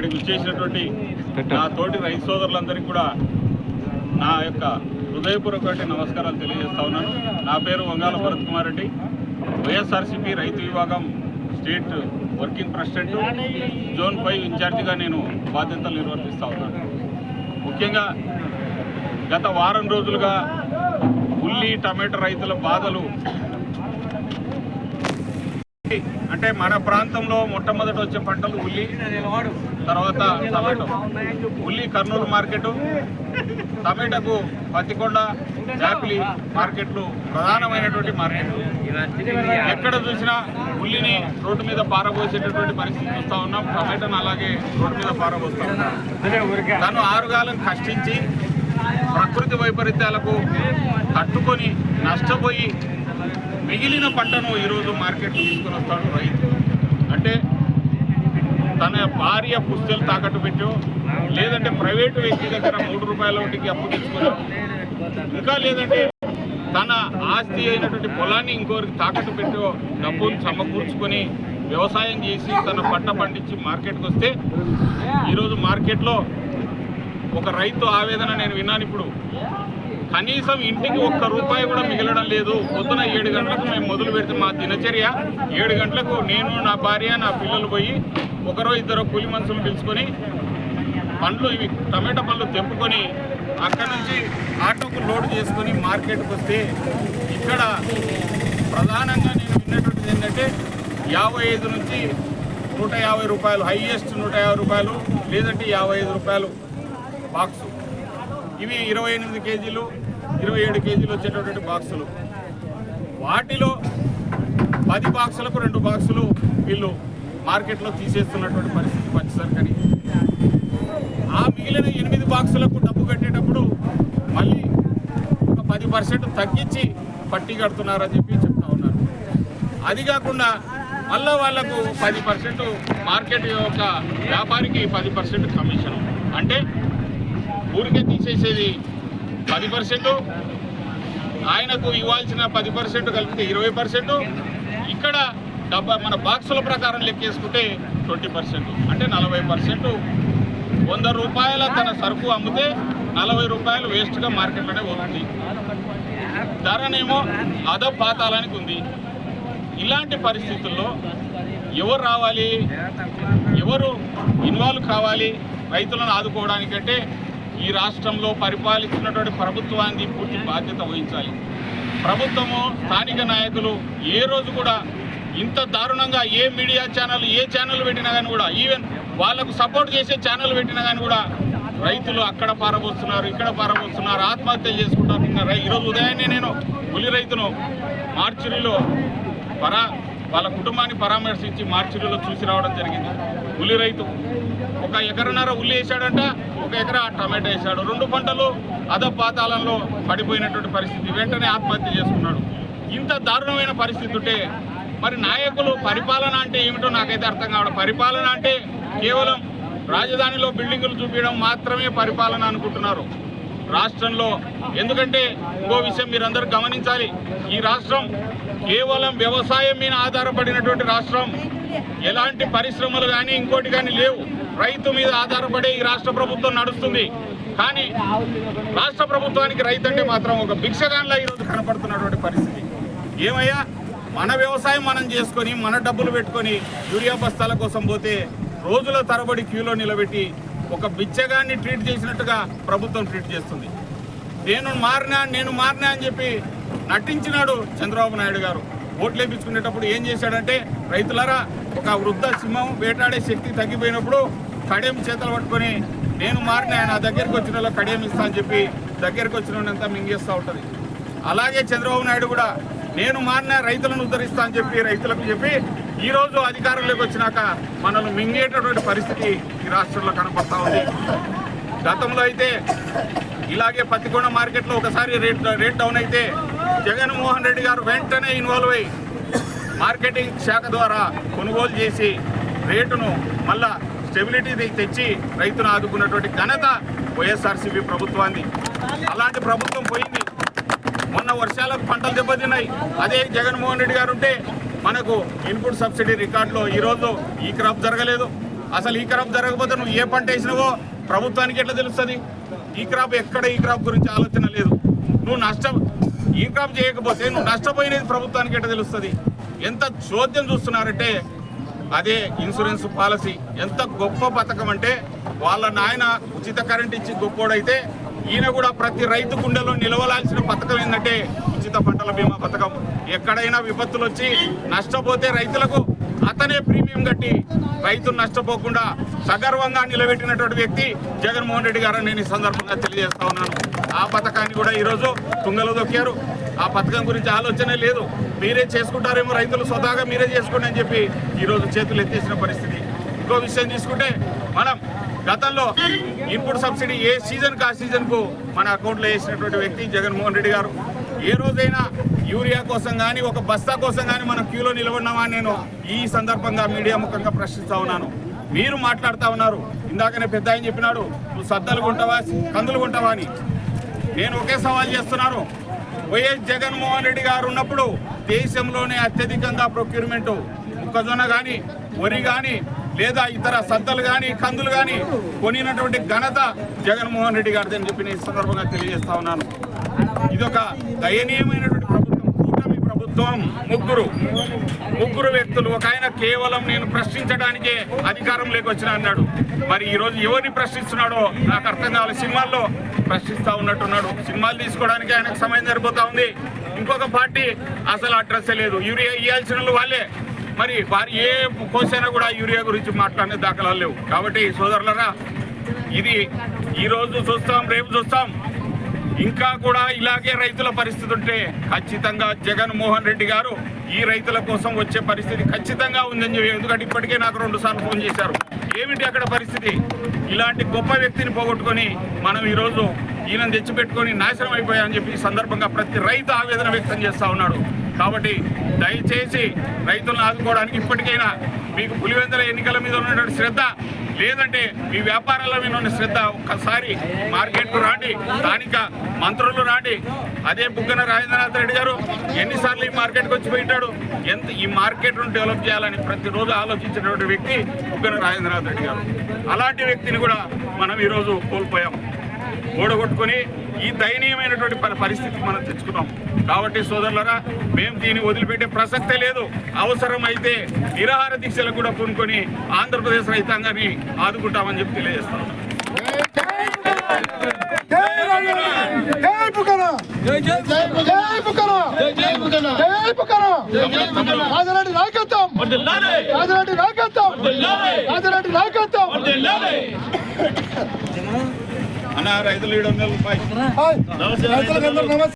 ఇక్కడికి వచ్చేసినటువంటి నా తోటి రైతు సోదరులందరికీ కూడా నా యొక్క హృదయపూర్వక నమస్కారాలు తెలియజేస్తా ఉన్నాను. నా పేరు వంగాల భరత్ కుమార్ రెడ్డి. వైఎస్ఆర్సీపీ రైతు విభాగం state working president. Zone five ఇన్ఛార్జిగా నేను బాధ్యతలు నిర్వర్తిస్తా ఉన్నాను. ముఖ్యంగా గత వారం రోజులుగా ఉల్లి టమాటో రైతుల బాధలు అంటే మన ప్రాంతంలో మొట్టమొదట వచ్చే పంటలు ఉల్లి తర్వాత టమాటో. ఉల్లి కర్నూలు మార్కెట్ టమాటాకు పత్తికొండ జాపిలి మార్కెట్లు ప్రధానమైనటువంటి మార్కెట్. ఎక్కడ చూసినా ఉల్లిని రోడ్డు మీద పారబోసేటటువంటి పరిస్థితి చూస్తూ ఉన్నాం. టమాటాను అలాగే రోడ్డు మీద పారబోస్తా ఉన్నాం. తను ఆరుగాలం కష్టించి ప్రకృతి వైపరీత్యాలకు తట్టుకొని నష్టపోయి మిగిలిన పంటను ఈరోజు మార్కెట్ తీసుకుని వస్తాడు రైతు. అంటే తన భార్య పుస్తలు తాకట్టు పెట్టో లేదంటే ప్రైవేటు వ్యక్తి దగ్గర మూడు రూపాయల ఒకటికి అప్పు తీసుకున్నా ఇంకా లేదంటే తన ఆస్తి అయినటువంటి పొలాన్ని ఇంకోరికి తాకట్టు పెట్టో డబ్బులు సమకూర్చుకొని వ్యవసాయం చేసి తన పంట పండించి మార్కెట్కి వస్తే ఈరోజు మార్కెట్లో ఒక రైతు ఆవేదన నేను విన్నాను ఇప్పుడు. కనీసం ఇంటికి ఒక్క రూపాయి కూడా మిగలడం లేదు. పొద్దున ఏడు గంటలకు మేము మొదలు పెడితే మా దినచర్య. ఏడు గంటలకు నేను నా భార్య నా పిల్లలు పోయి ఒకరో ఇద్దరు కూలి మనుషులు పిలుచుకొని పండ్లు ఇవి టమాటా పండ్లు తెంపుకొని అక్కడ నుంచి ఆటోకు లోడ్ చేసుకొని మార్కెట్కి వస్తే ఇక్కడ ప్రధానంగా నేను విన్నటువంటిది ఏంటంటే యాభై ఐదు నుంచి నూట యాభై రూపాయలు హైయెస్ట్ నూట యాభై రూపాయలు లేదంటే యాభై ఐదు రూపాయలు బాక్సు. ఇవి ఇరవై ఎనిమిది కేజీలు ఇరవై ఏడు కేజీలు వచ్చేటటువంటి బాక్సులు. వాటిలో పది బాక్సులకు రెండు బాక్సులు వీళ్ళు మార్కెట్లో తీసేస్తున్నటువంటి పరిస్థితి పంచసరికని ఆ మిగిలిన ఎనిమిది బాక్సులకు డబ్బు కట్టేటప్పుడు మళ్ళీ ఒక పది పర్సెంట్ తగ్గించి పట్టి కడుతున్నారని చెప్పి చెప్తా ఉన్నారు. అది కాకుండా మళ్ళా వాళ్ళకు పది పర్సెంట్ మార్కెట్ యొక్క వ్యాపారికి పది పర్సెంట్ కమిషన్. అంటే ఊరికే తీసేసేది పది పర్సెంట్ ఆయనకు ఇవ్వాల్సిన పది పర్సెంట్ కలిపితే ఇరవై పర్సెంట్ ఇక్కడ డబ్బా మన బాక్సుల ప్రకారం లెక్కేసుకుంటే ట్వంటీ పర్సెంట్ అంటే నలభై పర్సెంట్ వంద రూపాయల తన సరుకు అమ్మితే నలభై రూపాయలు వేస్ట్గా మార్కెట్లోనే పోతుంది. ధరనేమో అద పాతాలానికి ఉంది. ఇలాంటి పరిస్థితుల్లో ఎవరు రావాలి? ఎవరు ఇన్వాల్వ్ కావాలి? రైతులను ఆదుకోవడానికంటే ఈ రాష్ట్రంలో పరిపాలిస్తున్నటువంటి ప్రభుత్వానికి పూర్తి బాధ్యత వహించాలి. ప్రభుత్వము స్థానిక నాయకులు ఏ రోజు కూడా ఇంత దారుణంగా ఏ మీడియా ఛానల్ ఏ ఛానల్ పెట్టినా కానీ కూడా ఈవెన్ వాళ్ళకు సపోర్ట్ చేసే ఛానల్ పెట్టినా కానీ కూడా రైతులు అక్కడ పారబోస్తున్నారు ఇక్కడ పారబోస్తున్నారు ఆత్మహత్యలు చేసుకుంటారు నిన్న ఈరోజు ఉదయాన్నే నేను పులి రైతును మార్చురీలో పరా వాళ్ళ కుటుంబాన్ని పరామర్శించి మార్చురీలో చూసి రావడం జరిగింది. పులి రైతు ఒక ఎకరన్నర ఉల్లి వేసాడంట ఒక ఎకరా టమాటా వేసాడు. రెండు పంటలు అధపాతాళంలో పడిపోయినటువంటి పరిస్థితి. వెంటనే ఆత్మహత్య చేసుకున్నాడు. ఇంత దారుణమైన పరిస్థితి ఉంటే మరి నాయకులు పరిపాలన అంటే ఏమిటో నాకైతే అర్థం కావడం. పరిపాలన అంటే కేవలం రాజధానిలో బిల్డింగులు చూపించడం మాత్రమే పరిపాలన అనుకుంటున్నారు. రాష్ట్రంలో ఎందుకంటే ఇంకో విషయం మీరందరూ గమనించాలి. ఈ రాష్ట్రం కేవలం వ్యవసాయం మీద ఆధారపడినటువంటి రాష్ట్రం. ఎలాంటి పరిశ్రమలు కానీ ఇంకోటి కానీ లేవు. రైతు మీద ఆధారపడే ఈ రాష్ట్ర ప్రభుత్వం నడుస్తుంది. కానీ రాష్ట్ర ప్రభుత్వానికి రైతు అంటే మాత్రం ఒక భిక్షగాన్లా ఈరోజు కనపడుతున్నటువంటి పరిస్థితి. ఏమయ్యా? మన వ్యవసాయం మనం చేసుకొని మన డబ్బులు పెట్టుకొని యూరియా బస్తాల కోసం పోతే రోజుల తరబడి క్యూలో నిలబెట్టి ఒక బిచ్చగాన్ని ట్రీట్ చేసినట్టుగా ప్రభుత్వం ట్రీట్ చేస్తుంది. నేను మారినా నేను మారినా అని చెప్పి నటించినాడు చంద్రబాబు నాయుడు గారు. ఓట్లు వేయించుకునేటప్పుడు ఏం చేశాడంటే రైతులరా ఒక వృద్ధ సింహం వేటాడే శక్తి తగ్గిపోయినప్పుడు కడియం చేతులు పట్టుకొని నేను మారిన ఆయన దగ్గరికి వచ్చిన వాళ్ళకి కడియం ఇస్తా అని చెప్పి దగ్గరికి వచ్చిన వాళ్ళంతా మింగేస్తూ ఉంటుంది. అలాగే చంద్రబాబు నాయుడు కూడా నేను మారిన రైతులను ఉద్ధరిస్తా అని చెప్పి రైతులకు చెప్పి ఈ రోజు అధికారంలోకి వచ్చినాక మనల్ని మింగేటటువంటి పరిస్థితి ఈ రాష్ట్రంలో కనపడతా ఉంది. గతంలో అయితే ఇలాగే పత్తికొండ మార్కెట్లో ఒకసారి రేట్ రేట్ డౌన్ అయితే జగన్మోహన్ రెడ్డి గారు వెంటనే ఇన్వాల్వ్ అయ్యి మార్కెటింగ్ శాఖ ద్వారా కొనుగోలు చేసి రేటును మళ్ళా స్టెబిలిటీ తెచ్చి రైతును ఆదుకున్నటువంటి ఘనత వైఎస్ఆర్సీపీ ప్రభుత్వాన్ని అలాంటి ప్రభుత్వం పోయింది. మొన్న వర్షాలకు పంటలు దెబ్బతిన్నాయి. అదే జగన్మోహన్ రెడ్డి గారు ఉంటే మనకు ఇన్పుట్ సబ్సిడీ రికార్డులో ఈరోజు ఈ క్రాప్ జరగలేదు. అసలు ఈ క్రాప్ జరగకపోతే నువ్వు ఏ పంట వేసినావో ప్రభుత్వానికి ఎట్లా తెలుస్తుంది? ఈ క్రాప్ ఎక్కడ ఈ క్రాప్ గురించి ఆలోచన లేదు. నువ్వు నష్టం ఈ క్రాప్ చేయకపోతే నువ్వు నష్టపోయినది ప్రభుత్వానికి ఎట్లా తెలుస్తుంది? ఎంత చోద్యం చూస్తున్నారంటే అదే ఇన్సూరెన్స్ పాలసీ ఎంత గొప్ప పథకం అంటే వాళ్ళ నాయన ఉచిత కరెంట్ ఇచ్చి గొప్పోడైతే ఈయన కూడా ప్రతి రైతు గుండెలో నిలవలాల్సిన పథకం ఏంటంటే ఉచిత పంటల బీమా పథకం. ఎక్కడైనా విపత్తులు వచ్చి నష్టపోతే రైతులకు అతనే ప్రీమియం కట్టి రైతులు నష్టపోకుండా సగర్వంగా నిలబెట్టినటువంటి వ్యక్తి జగన్మోహన్ రెడ్డి గారని నేను ఈ సందర్భంగా తెలియజేస్తా ఉన్నాను. ఆ పథకాన్ని కూడా ఈరోజు తుంగలో దొక్కారు. ఆ పథకం గురించి ఆలోచనే లేదు. మీరే చేసుకుంటారేమో రైతులు స్వతహాగా మీరే చేసుకోండి అని చెప్పి ఈరోజు చేతులు ఎత్తేసిన పరిస్థితి. ఇంకో విషయం తీసుకుంటే మనం గతంలో ఇన్పుట్ సబ్సిడీ ఏ సీజన్కి ఆ సీజన్కు మన అకౌంట్లో వేసినటువంటి వ్యక్తి జగన్మోహన్ రెడ్డి గారు. ఏ రోజైనా యూరియా కోసం కానీ ఒక బస్తా కోసం కానీ మనం క్యూలో నిలబడినామా నేను ఈ సందర్భంగా మీడియా ముఖంగా ప్రశ్నిస్తా ఉన్నాను. మీరు మాట్లాడుతా ఉన్నారు. ఇందాకనే పెద్ద ఆయన చెప్పినాడు నువ్వు సద్దలు కొంటావా కందులు కొంటావా అని. నేను ఒకే సవాల్ చేస్తున్నాను. వైఎస్ జగన్మోహన్ రెడ్డి గారు ఉన్నప్పుడు దేశంలోనే అత్యధికంగా ప్రొక్యూర్మెంట్ మొక్కజొన్న కానీ వరి కానీ లేదా ఇతర సద్దలు కానీ కందులు కానీ కొనినటువంటి ఘనత జగన్మోహన్ రెడ్డి గారిది అని చెప్పి నేను సందర్భంగా తెలియజేస్తా ఉన్నాను. ఇదొక దయనీయమైనటువంటి ప్రభుత్వం కూటమి ప్రభుత్వం ముగ్గురు ముగ్గురు వ్యక్తులు. ఒక ఆయన కేవలం నేను ప్రశ్నించడానికే అధికారం లేకొచ్చిన అన్నాడు. మరి ఈరోజు ఎవరిని ప్రశ్నిస్తున్నాడో నాకు అర్థం కావాలి. సినిమాల్లో ప్రశ్నిస్తూ ఉన్నట్టున్నాడు. సినిమాలు తీసుకోవడానికి ఆయనకు సమయం సరిపోతా ఉంది. ఇంకొక పార్టీ అసలు అడ్రస్ లేదు. యూరియా ఇవ్వాల్సిన వాళ్ళు వాళ్ళే. మరి వారు ఏ కోసైనా కూడా యూరియా గురించి మాట్లాడే దాఖలాలు లేవు. కాబట్టి సోదరులరా ఇది ఈరోజు చూస్తాం రేపు చూస్తాం. ఇంకా కూడా ఇలాగే రైతుల పరిస్థితి ఉంటే ఖచ్చితంగా జగన్మోహన్ రెడ్డి గారు ఈ రైతుల కోసం వచ్చే పరిస్థితి ఖచ్చితంగా ఉందని చెప్పి ఎందుకంటే ఇప్పటికే నాకు రెండు సార్లు ఫోన్ చేశారు. ఏమిటి అక్కడ పరిస్థితి? ఇలాంటి గొప్ప వ్యక్తిని పోగొట్టుకొని మనం ఈరోజు ఈయన తెచ్చిపెట్టుకొని నాశనం అయిపోయామని చెప్పి ఈ సందర్భంగా ప్రతి రైతు ఆవేదన వ్యక్తం చేస్తూ ఉన్నాడు. కాబట్టి దయచేసి రైతులను ఆదుకోవడానికి ఇప్పటికైనా మీకు పులివెందుల ఎన్నికల మీద ఉన్నటువంటి శ్రద్ధ లేదంటే మీ వ్యాపారాల మీద ఉన్న శ్రద్ధ ఒక్కసారి మార్కెట్కు రాండి స్థానిక మంత్రులు రాండి. అదే బుగ్గన రాజేంద్రనాథ్ రెడ్డి గారు ఎన్నిసార్లు ఈ మార్కెట్కి వచ్చి పోయింటాడు? ఎంత ఈ మార్కెట్ను డెవలప్ చేయాలని ప్రతిరోజు ఆలోచించినటువంటి వ్యక్తి బుగ్గన రాజేంద్రనాథ్ రెడ్డి గారు. అలాంటి వ్యక్తిని కూడా మనం ఈరోజు కోల్పోయాం. ఓడగొట్టుకొని ఈ దయనీయమైనటువంటి పరిస్థితి మనం తెచ్చుకున్నాం కాబట్టి సోదరులరా మేము దీన్ని వదిలిపెట్టే ప్రసక్తే లేదు అవసరమైతే నిరాహార దీక్షలు కూడా పూనుకొని ఆంధ్రప్రదేశ్ రైతాంగాన్ని ఆదుకుంటామని చెప్పి తెలియజేస్తాం జై నాయకత్వం నాయకత్వం నాయకత్వం అన్న రైతులు ఏడు వందల రూపాయలు.